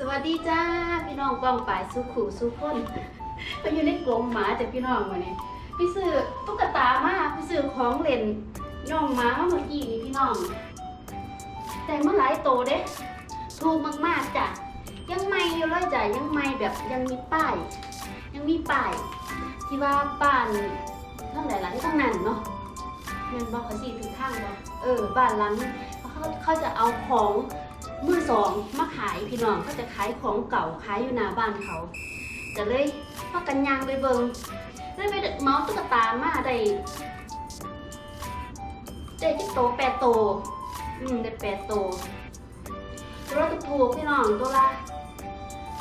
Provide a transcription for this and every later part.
สวัสดีจ้าพี่น้องกองป่ายสุขุสุขคนไปอยู่ในกรงหมาแต่พี่น้องวันนี้พี่ซื้อตุ๊กตามาพี่ซื้อของเล่นย่องหมาเมื่อกี้นี่พี่น้อง แต่เมื่อหลายโตเด้ถูกมากๆจ้ะยังไม่อยู่เลยจ้ะยังไม่แบบยังมีป้าย ยังมีป้ายที่ว่าบ้านทั้งหลายหลังทั้งนั้นเนาะเงินบอกเขาสิถึงข้างบอกเออบ้านหลังเขาเขาจะเอาของ มือสองมาขายพี่น้องเขาจะขายของเก่าขายอยู่หน้าบ้านเขาจะเลยพากันยางไปเบิงเลยไปเมาส์ตุ๊กตามาได้ได้ที่โตแปดโต อืมได้แปดโตตัวละถูกพี่น้องตัวละ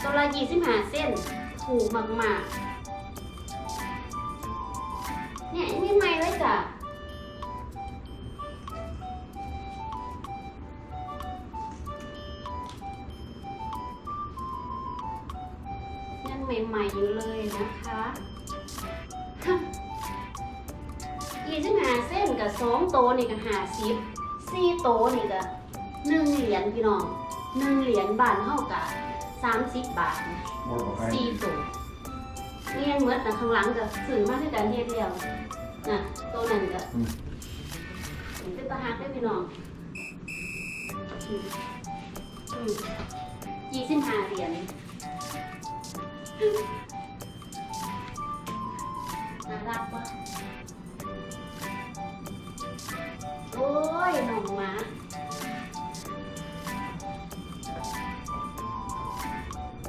ตัวละยี่สิบห้าเส้นถูกมากๆเนี่ยยังไม่ไม่เลยจ้ะ ม่ๆอยู่เลยนะคะยี่สิบห้าเส้นกับสองโตวนี่กับห้าสิบสี่โตวนี่กับหนึ่งเหรียญพี่น้องหนึ่งเหรียญบาทเท่ากับสามสิบบาท More behind สี่ you. ตัวเรียนเหมือนนะข้างหลังก็สื่อมากที่การเฮ็ดแล้วน่ะตัวนั้นก็อืมเป็นตาหักได้พี่น้องยี่สิบห้าเหรียญ น่ารักปะโอ้ยน้องหมา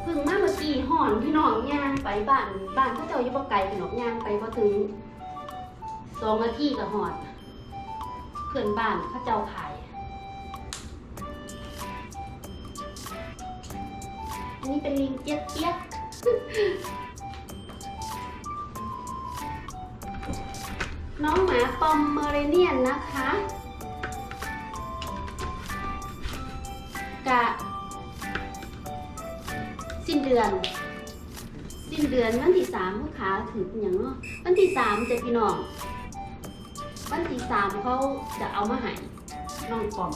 เพึ่งมาเมื่อกี้ห่อนพี่น้องย่างไปบ้านบ้านเขาเจ้าอยู่บ่ไกลกันหรอกย่างไปพอถึงสองนาทีก็หอดเพื่อนบ้านเขาเจ้าขายอันนี้เป็นลิงเจี๊ยกเจี๊ยก น้องหมาปอมเมอเรเนียนนะคะ กะ สิ้นเดือน สิ้นเดือนวันที่สามลูกค้าถือเป็นอย่างเนาะวันที่สามจะพี่น้อง วันที่สามเขาจะเอามาให้น้องกล่อม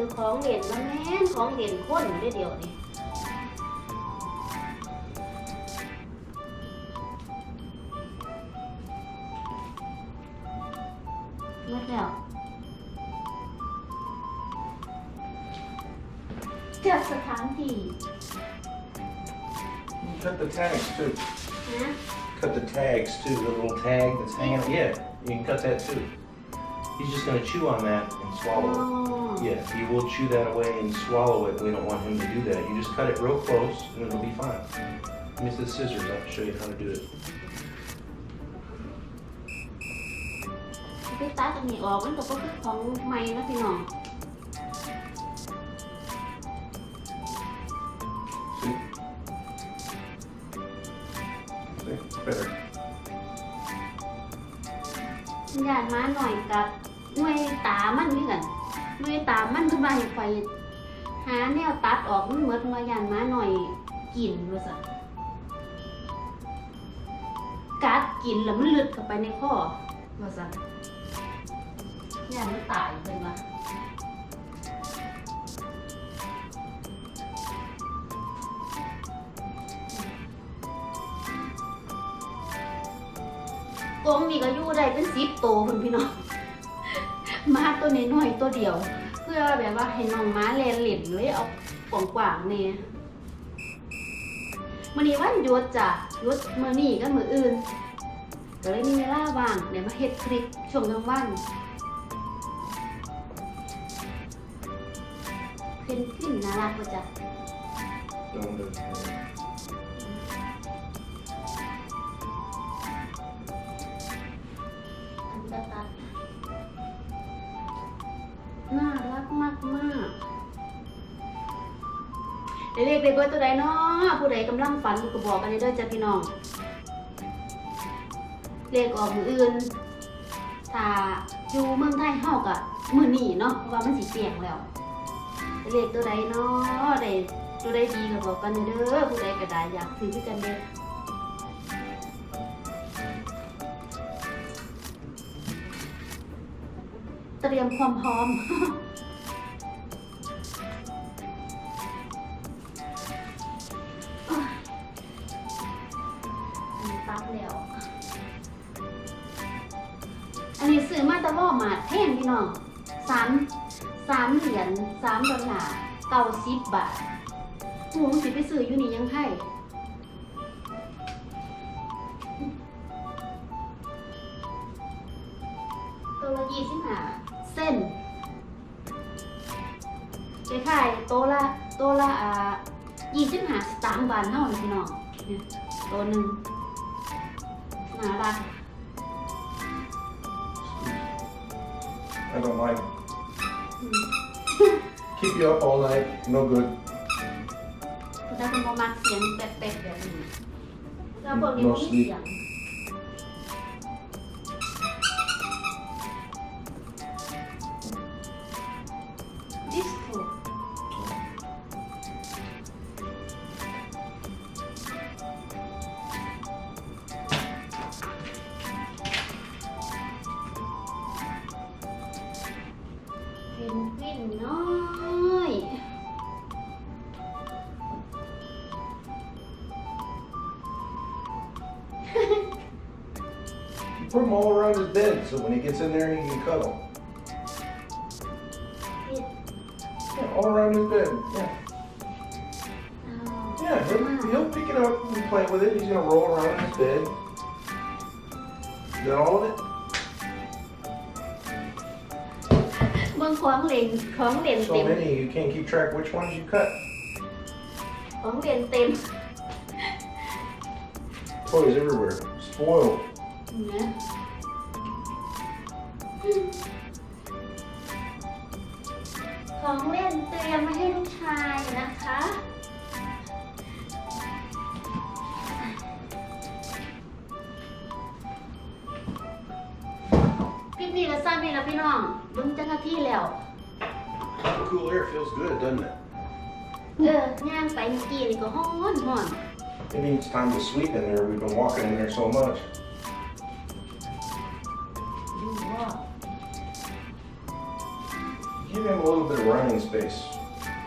อของเหรียญมาแม่นของเหรียญข้นได้เดียวนี่ หมดแล้วจัดสถานที่ Cut the tags too. นะ Cut the tags too. The little tag that's hanging. Yeah, you can cut that too. He's just gonna chew on that and อ๋อ swallow it. Yeah, he will chew that away and swallow it. We don't want him to do that. You just cut it real close and it'll be fine. Give me the scissors. I'll show you how to do it. ไปตัดตรงนี้ออกมันก็บ่คือของใหม่นะพี่น้อง See? See? Better. ญาติมาหน่อย กับหน่วยตามันนี่กันหน่วยตามันขึ้นมาให้ไฟหาแนวตัดออกมันเหมือนวาญาติมาหน่อยกินว่าซั่นกัดกินแล้วมันลึกเข้าไปในคอว่าซั่นญาติมันตายเป็นว่ากงนี่ก็อยู่ได้เป็นสิบโตคุณพี่น้อง มาตัวน้อยๆตัวเดียว เพื่อแบบว่าให้น้องม้าเลนหลินเลยเอากว้างๆเนี่ยมื่อนี้วันหยุดจ้ะหยุดมื่อนี้ก็มืออื่นก็เลยมีเวลาว่างเดี๋ยวมาเฮ็ดคลิปช่วงกลางวันเพนกวินน่ารักป่ะจ๊ะ ๆเด็กๆเด็กๆตัวใดเนาะผู้ใดกำลังฝันก็บอกกันเด้อจ้ะพี่น้องเลขออกมืออื่น ถ้าอยู่เมืองไทยเฮากะมือนี่เนาะเพราะว่ามันสิเสี่ยงแล้วเลขตัวใดเนาะได้ตัวใดดีก็บอกกันเด้อผู้ใดก็ได้อยากซื้อคือกันเด้อเตรียมความพร้อม นี้ซื้อมาแตะวอมาร์ทแพงพี่น้องสามสามเหรียญสามดอลลาร์เก้าสิบบาทหูสิไปซื้ออยู่นี่ยังไงตัวละยี่สิบห้าเส้นคล้ายตัวละตัวละอ่ายี่สิบห้าสตางค์บาทเท่านั้นพี่น้องเนี่ยตัวหนึ่งหนารัก I don't like. อืม Keep you up all night. No good. ถ้าเป็นโมมักเสียงแป๊กๆแบบนี้แล้วพวกนี้ No บ่มี sleep เสียง นกวินน้อย Put them all around his bed so when he gets in there, he can cuddle. Yeah, all around his bed. Yeah. อ้าว Yeah, he'll, he'll pick it up and play with it. He's gonna roll around in his bed. You got all of it? มืองของเล่นของเล่น So เต็ม many, you can't keep track which ones you cut. ของเล่นเต็ม Toys everywhere. Spoiled. นะของเล่น ่น พี่น้องเบึงจังหน้าที่แล้ว Cool air feels good, doesn't it? เออย่างไปเมื่อกี้นี่ก็ฮ้อนฮ้อน Maybe it's time to sleep in there. We've been walking in there so much. ดูว่า Give him a little bit of running space.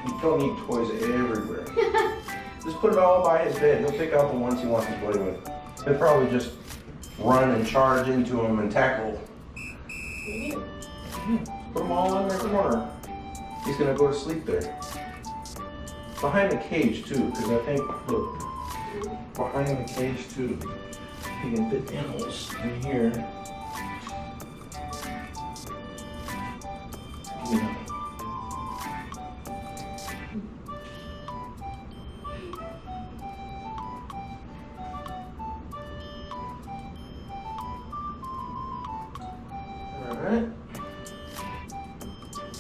You don't need toys everywhere. just put it all by his bed. He'll pick out the ones he wants to play with. He'll probably just run and charge into them and tackle. นี่ Put them all in their corner. He's gonna go to sleep there. Behind the cage too, because I think look behind the cage too. You can fit animals in here. You know.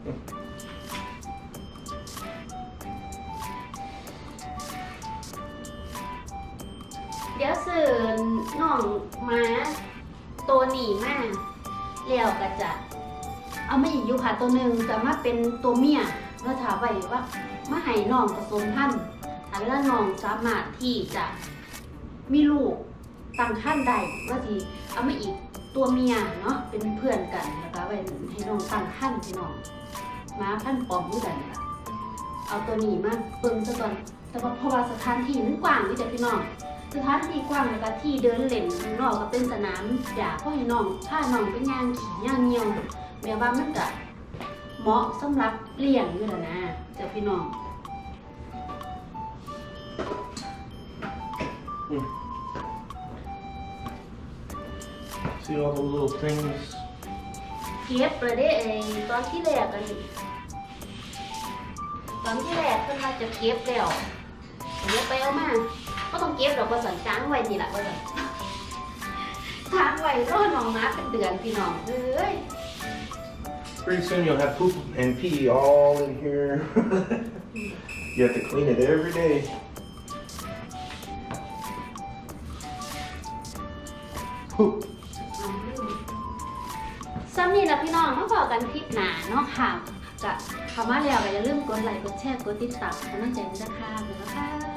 เดี๋ยวสื่อน้องม้าตัวหนีมาแล้วก็จะ เอามาอีกอยู่ค่ะตัวหนึ่งแต่มาเป็นตัวเมียเราถามไว้ว่ามาให้น้องผสมพันธุ์ถ้าเวลาน้องสามารถที่จะมีลูกตั้งขั้นใดว่าสิเอามาอีก ตัวเมียเนาะเป็นเพื่อนกันแล้วก็ไว้ให้น้องตั้งขั้นพี่น้องม้าพันปอมด้วยกันค่ะเอาตัวนี้มาเบิ่งซะก่อนแต่ว่าเพราะว่าสถานที่มันกว้างที่จะพี่น้องสถานที่กว้างแล้วก็ที่เดินเล่นข้างนอกก็เป็นสนามหญ้าพ่อให้น้องพาน้องไปย่างขี่ยางเงียวแม้ว่ามันก็เหมาะสำหรับเลี้ยงอยู่แล้วนะเจ้าพี่น้อง See all the little things? เก็บเลยเด้ไอ้ตอนที่แรกกันตอนที่แรกเพิ่นว่าจะเก็บแล้วเดี๋ยวไปเอามาก็ต้องเก็บดอกว่าสันจ้างไว้นี่แหละว่าสันค้างไว้รอน้องมาเป็นเดือนพี่น้องเอ้ย Pretty soon you'll have poop and pee all in here. You have to clean it every day. นี่แหละพี่น้องมาบอกกันคลิปหนาเนาะค่ะจะคำว่าแล้วก็อย่าลืมกดไลค์กดแชร์กดติดตามกำลังใจด้วยนะคะเดี๋ยวนะคะ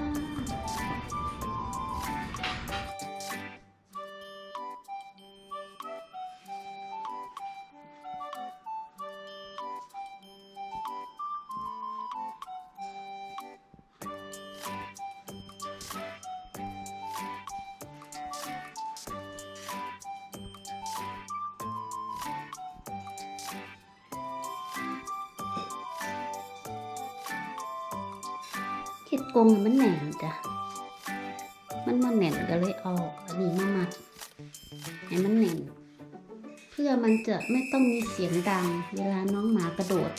เห็ดกงมันแหน่นจ้ะ มันมาแหน่นก็เลยเอาอันนี้มามัดให้มันแหน่น เพื่อมันจะไม่ต้องมีเสียงดัง เวลาน้องหมากระโดด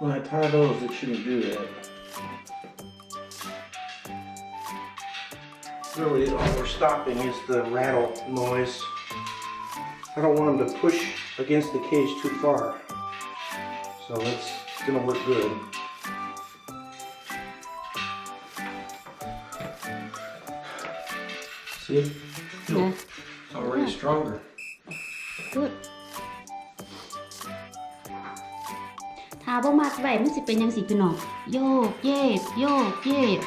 When I tie those, it shouldn't do that. Really, all we're stopping is the rattle noise. I don't want them to push against the cage too far. So it's gonna work good. See? Yeah. It's already stronger. Good. บ่มัดไว้มันสิเป็นยังสิพี่น้องโยกเยกโยกเยก